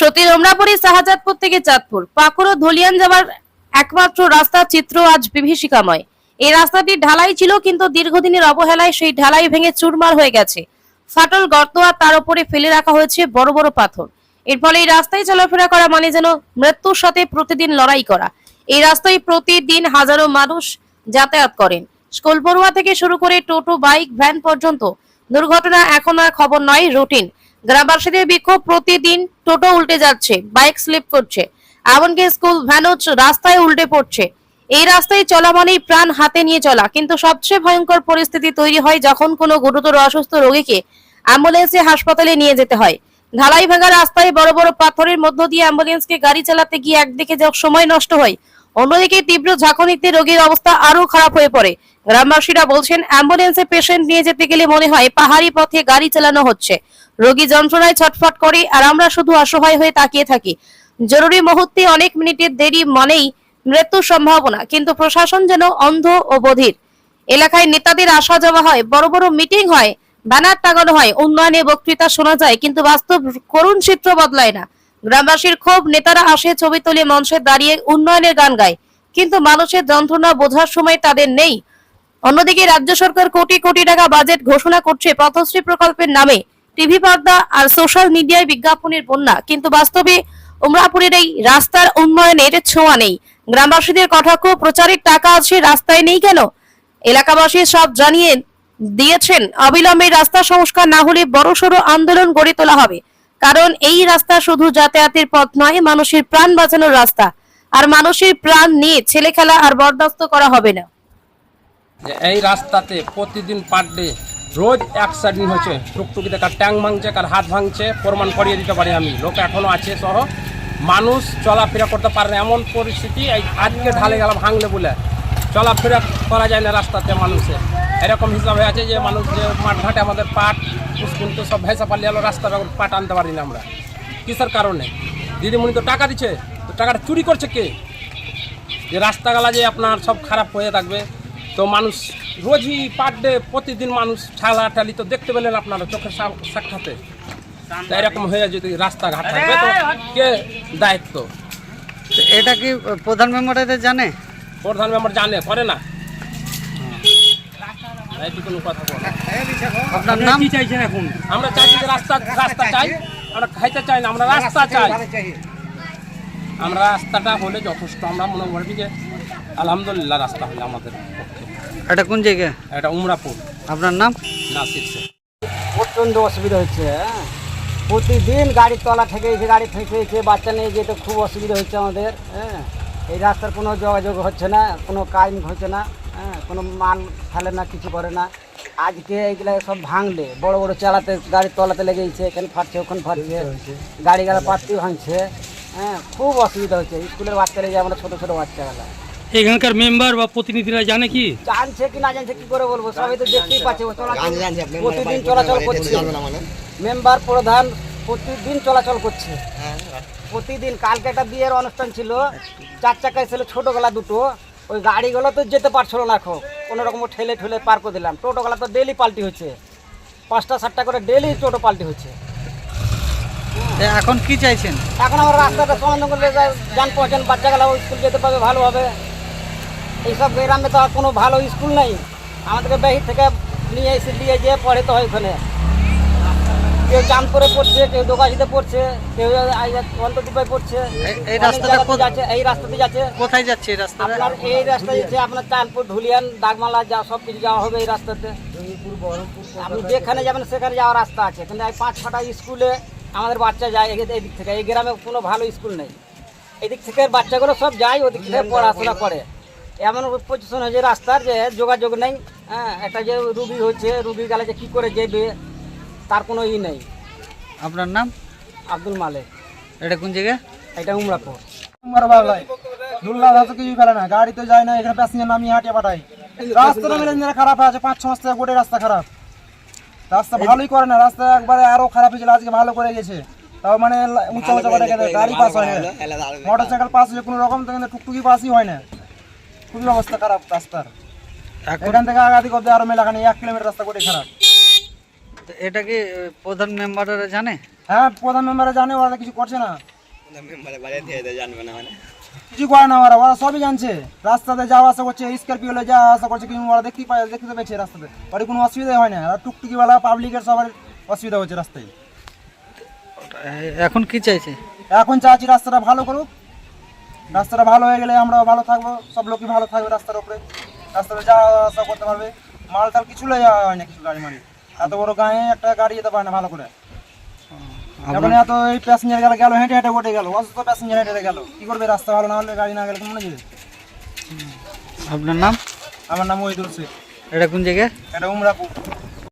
সতী রমনাপুরি শাহজাদপুর থেকে চাঁদপুর। পাকুড় ধলিয়ান যাওয়ার একমাত্র রাস্তার চিত্র আজ বিভীষিকাময়। এই রাস্তাটি ঢালাই ছিল কিন্তু দীর্ঘদিনের অবহেলায় সেই ঢালাই ভেঙে চুরমার হয়ে গেছে। ফাটল গর্ত আর তার উপরে ফেলে রাখা হয়েছে বড় বড় পাথর। এর ফলে এই রাস্তায় চলাফেরা করা মানে যেন মৃত্যুর সাথে প্রতিদিন লড়াই করা। এই রাস্তায় প্রতিদিন হাজারো মানুষ যাতায়াত করেন। স্কুল পড়ুয়া থেকে শুরু করে টোটো, বাইক, ভ্যান পর্যন্ত দুর্ঘটনা এখন আর খবর নয়, রুটিন। গ্রামবাসীদের বিক্ষোভ প্রতিদিন টোটো উল্টে যাচ্ছে, বাইক স্লিপ করছে, এমনকি স্কুল ভ্যানও রাস্তায় উল্টে পড়ছে। এই রাস্তায় চলা মানেই প্রাণ হাতে নিয়ে চলা, কিন্তু সবচেয়ে ভয়ঙ্কর পরিস্থিতি তৈরি হয় যখন কোনো গুরুতর অসুস্থ রোগীকে অ্যাম্বুলেন্সে হাসপাতালে নিয়ে যেতে হয়। ঢালাই ভাঙা রাস্তায় বড় বড় পাথরের মধ্য দিয়ে অ্যাম্বুলেন্সকে গাড়ি চালাতে গিয়ে একদিকে যা সময় নষ্ট হয় অন্যদিকে তীব্র ঝাঁকুনিতে রোগীর অবস্থা আরও খারাপ হয়ে পড়ে। গ্রামবাসীরা বলছেন, অ্যাম্বুলেন্সে পেশেন্ট নিয়ে যেতে গেলে মনে হয় পাহাড়ি পথে গাড়ি চালানো হচ্ছে। রোগী যন্ত্রণায় ছটফট করে আর আমরা শুধু অসহায় হয়ে তাকিয়ে থাকি। জরুরি মুহূর্তে অনেক মিনিটের দেরি মানেই মৃত্যুর সম্ভাবনা, কিন্তু প্রশাসন যেন অন্ধ ও বধির। এলাকায় নেতাদের আসা যাওয়া হয়, বড় বড় মিটিং হয়, ব্যানার টাঙানো হয়, উন্নয়নে বক্তৃতা শোনা যায়, কিন্তু বাস্তব করুণ চিত্র বদলায় না। গ্রামবাসীর ক্ষোভ, নেতারা আসে ছবি তুলে মঞ্চে দাঁড়িয়ে উন্নয়নের গান গায়। কিন্তু মানুষের যন্ত্রণা বোঝার সময় তাদের নেই। অন্যদিকে রাজ্য সরকার কোটি কোটি টাকা বাজেট ঘোষণা করছে পথশ্রী প্রকল্পের নামে। টিভি পর্দা আর সোশ্যাল মিডিয়ায় বিজ্ঞাপনের বন্যা। কিন্তু বাস্তবে উমরাপুরের এই রাস্তার উন্নয়নের ছোঁয়া নেই। গ্রামবাসীদের কটাক্ষ, প্রচারের টাকা আছে, রাস্তায় নেই কেন? এলাকাবাসী সব জানিয়ে দিয়েছেন, অবিলম্বে রাস্তা সংস্কার না হলে বড়সড় আন্দোলন গড়ে তোলা হবে। কারণ এই রাস্তা শুধু যাতায়াতের পথ নয়, মানুষের প্রাণ বাঁচানোর রাস্তা। আর মানুষের প্রাণ নিয়ে ছেলে খেলা আর বরদাস্ত করা হবে না। এই রাস্তাতে প্রতিদিন পার ডে রোজ অ্যাক্সিডেন্ট হচ্ছে টুকটুকিতে কার ট্যাং ভাঙছে, কার হাত ভাঙছে, প্রমাণ করিয়ে দিতে পারি আমি। লোক এখনও আছে সহ। মানুষ চলাফেরা করতে পারে না। এমন পরিস্থিতি আজকে ঢালে গেল ভাঙলে বলে। চলাফেরা করা যায় না রাস্তাতে মানুষে এরকম হিসাবে আছে যে মানুষ যে মাঠঘাটে আমাদের পাট স্কুল তো সব ভেসা পারলে গেলো রাস্তা পাট আনতে পারি না আমরা। কিসের কারণে? দিদিমণি তো টাকা দিচ্ছে তো টাকাটা চুরি করছে কে? যে রাস্তাগালা যে আপনার সব খারাপ হয়ে থাকবে তো মানুষ রোজই পার ডে প্রতিদিন মানুষ ঠালা ঠালি তো দেখতে পেলেন আপনারা চোখের সাক্ষাতে। এরকম হয়ে যদি রাস্তাঘাট থাকবে তো কে দায়িত্ব? তো এটা কি প্রধান মেম্বারেদের জানে? প্রধান মেম্বার জানে করে না। আপনার নাম? আমরা চাইছি যে রাস্তা রাস্তা চাই। আমরা খাইতে চাই না আমরা রাস্তা চাই। আমরা রাস্তাটা হলে যথেষ্ট। আমরা মনে করি যে আলহামদুলিল্লাহ রাস্তা হলে আমাদের পক্ষে। এটা কোন জায়গা? এটা উমরাপুর। আপনার নাম? নাসির প্রচণ্ড অসুবিধা হচ্ছে হ্যাঁ? প্রতিদিন গাড়ির তলা থেকে গাড়ি থেকে বাচ্চা নিয়ে যেতে খুব অসুবিধা হচ্ছে আমাদের হ্যাঁ? এই রাস্তার কোনো যোগাযোগ হচ্ছে না কোনো কাজ হচ্ছে না হ্যাঁ কোনো মান ফেলে না কিছু করে না। আজকে এইগুলা সব ভাঙলে বড় বড় চালাতে গাড়ির তলাতে লেগেছে এখানে ফাটছে ওখানে ফাটছে গাড়ি গাড়া পাত্তি ভাঙছে হ্যাঁ খুব অসুবিধা হচ্ছে। স্কুলের বাচ্চারা যে আমরা ছোটো ছোটো বাচ্চাগুলা। এখানকার মেম্বার বা প্রতিনিধিরা জানে কি? জানছে কি না জানছে কি করে বলব? সবাই তো দেখতেই পাচ্ছে প্রতিদিন চলাচল করছে। মেম্বার প্রধান প্রতিদিন চলাচল করছে। প্রতিদিন কালকে একটা বিয়ের অনুষ্ঠান ছিল চার চাকায় ছিল ছোটোগুলা দুটো ওই গাড়িগুলো তো যেতে পারছিল না এখন। কোনো রকম ঠেলে ঠেলে পার করে দিলাম। টোটোগুলা তো ডেলি পাল্টি হচ্ছে। পাঁচটা সাতটা করে ডেলি টোটো পাল্টি হচ্ছে। এখন কি চাইছেন? এখন আমার রাস্তাটা সমাধান করলে যান পৌঁছান বাচ্চাগুলো স্কুল যেতে পারবে ভালোভাবে এইসব গ্রামে তো আর কোনো ভালো স্কুল নেই। আমাদেরকে বেহি থেকে নিয়ে এসে দিয়ে যেয়ে পড়ে তো হয় ওখানে। কেউ চাঁদপুরে পড়ছে কেউ দোকাশিতে পড়ছে কেউ অন্তদীপায় পড়ছে। এই- এই রাস্তাটা যাচ্ছে এই রাস্তাতে যাচ্ছে। কোথায় যাচ্ছে এই রাস্তাটা? আপনার এই রাস্তা যাচ্ছে আপনার চাঁদপুর ধুলিয়ান দাগমালা যা সব কিছু যাওয়া হবে এই রাস্তাতে। আপনি যেখানে যাবেন সেখানে যাওয়ার রাস্তা আছে। কিন্তু এই পাঁচ ছটা স্কুলে আমাদের বাচ্চা যায় এদিক এদিক থেকে। এই গ্রামে কোনো ভালো স্কুল নেই। এদিক থেকে বাচ্চাগুলো সব যায় ওদিক থেকে পড়াশোনা করে। এমন পজিশন হয়েছে রাস্তার যে যোগাযোগ নেই হ্যাঁ একটা যে রুগী হচ্ছে রুগী গেলে যে কী করে যাবে তার কোনো ই নেই। আপনার নাম? আব্দুল মালিক। এটা কোন জায়গা? এটা উমরাপুর। উমার দুল্লা ধাতো কিছু ফেলে না। গাড়ি তো যায় না এখানে প্যাসেঞ্জার নামিয়ে হাঁটিয়ে পাঠাই রাস্তাটা খারাপ আছে পাঁচ ছ মাস থেকে গোটে রাস্তা খারাপ। রাস্তা ভালোই করে না রাস্তা একবারে আরও খারাপ হয়েছিল আজকে ভালো করে গেছে। তাও মানে লা- উঁচা উঁচা করে গেলে গাড়ি পাস হয় না। মোটর সাইকেল পাস হয়েছে কোনো রকম তো কিন্তু টুকটুকি পাসই হয় না। খুবই অবস্থা খারাপ রাস্তার। এখন এখান থেকে আগাদিক অব্দি আরও মেলাখানি এক কিলোমিটার রাস্তা গোটে খারাপ। তো এটা কি প্রধান মেম্বাররা জানে? হ্যাঁ প্রধান মেম্বারে জানে ওরা তো কিছু করছে না। কিছু করে না ওরা ওরা সবই জানছে। রাস্তাতে যাওয়া আসা করছে স্করপিও যাওয়া আসা করছে কিন্তু ওরা দেখতে পায় দেখতে পেয়েছে রাস্তাতে। ওর কোনো অসুবিধা হয় না আর টুকটুকিওয়ালা পাবলিকের সবার অসুবিধা হচ্ছে রাস্তায়। এখন কি চাইছে? এখন চাচ্ছি রাস্তাটা ভালো করুক। রাস্তাটা ভালো হয়ে গেলে আমরাও ভালো থাকব সব লোকই ভালো থাকবে রাস্তার উপরে। রাস্তাতে যাওয়া আসা করতে পারবে। মাল টাল কিছু লয়ে যাওয়া হয় না কিছু গাড়ি মারি এত বড় গায়ে একটা গাড়ি যেতে পারে না ভালো করে। এখন এত এই প্যাসেঞ্জার গেল গেল হেঁটে হেঁটে ওঠে গেল অসুস্থ প্যাসেঞ্জার হেঁটে হেঁটে গেল কি করবে রাস্তা ভালো না হলে গাড়ি না গেলে কেমন যাবে? আপনার নাম? আমার নাম ওইদুল শেখ। এটা কোন জায়গা? এটা উমরাপুর।